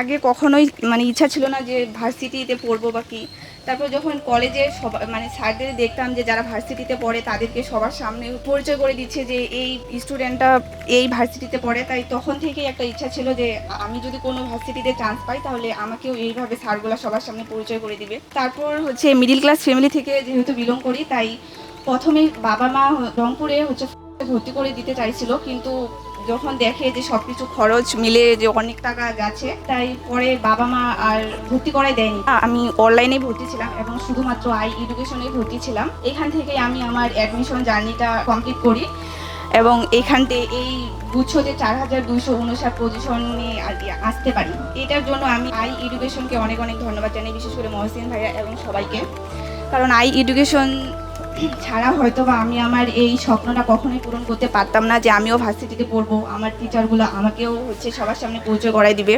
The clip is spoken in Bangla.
আগে কখনোই মানে ইচ্ছা ছিল না যে ভার্সিটিতে পড়ব বা কি। তারপর যখন কলেজে সবাই মানে স্যারদের দেখতাম যে যারা ভার্সিটিতে পড়ে তাদেরকে সবার সামনে পরিচয় করে দিচ্ছে যে এই স্টুডেন্টটা এই ভার্সিটিতে পড়ে। তাই তখন থেকেই একটা ইচ্ছা ছিল যে আমি যদি কোনো ভার্সিটিতে চান্স পাই তাহলে আমাকেও এইভাবে স্যারগুলো সবার সামনে পরিচয় করে দিবে। তারপর হচ্ছে মিডিল ক্লাস ফ্যামিলি থেকে যেহেতু বিলং করি, তাই প্রথমে বাবা মা রংপুরে হচ্ছে ভর্তি করে দিতে চাইছিল। কিন্তু যখন দেখে যে সবকিছু খরচ মিলে যে অনেক টাকা গেছে, তাই পরে বাবা মা আর ভর্তি করাই দেয়নি। আমি অনলাইনে ভর্তি ছিলাম এবং শুধুমাত্র আই এডুকেশনে ভর্তি ছিলাম। এখান থেকে আমি আমার অ্যাডমিশন জার্নিটা কমপ্লিট করি এবং এখান থেকে এই গুচ্ছতে চার হাজার দুইশো উনষাট পজিশনে আসতে পারি। এটার জন্য আমি আই এডুকেশনকে অনেক অনেক ধন্যবাদ জানাই, বিশেষ করে মহসিন ভাইয়া এবং সবাইকে। কারণ আই এডুকেশন ছাড়া হয়তো বা আমি আমার এই স্বপ্নটা কখনোই পূরণ করতে পারতাম না যে আমিও ভার্সিটিতে পড়ব, আমার টিচারগুলো আমাকেও হচ্ছে সবার সামনে পরিচয় করাই দিবে।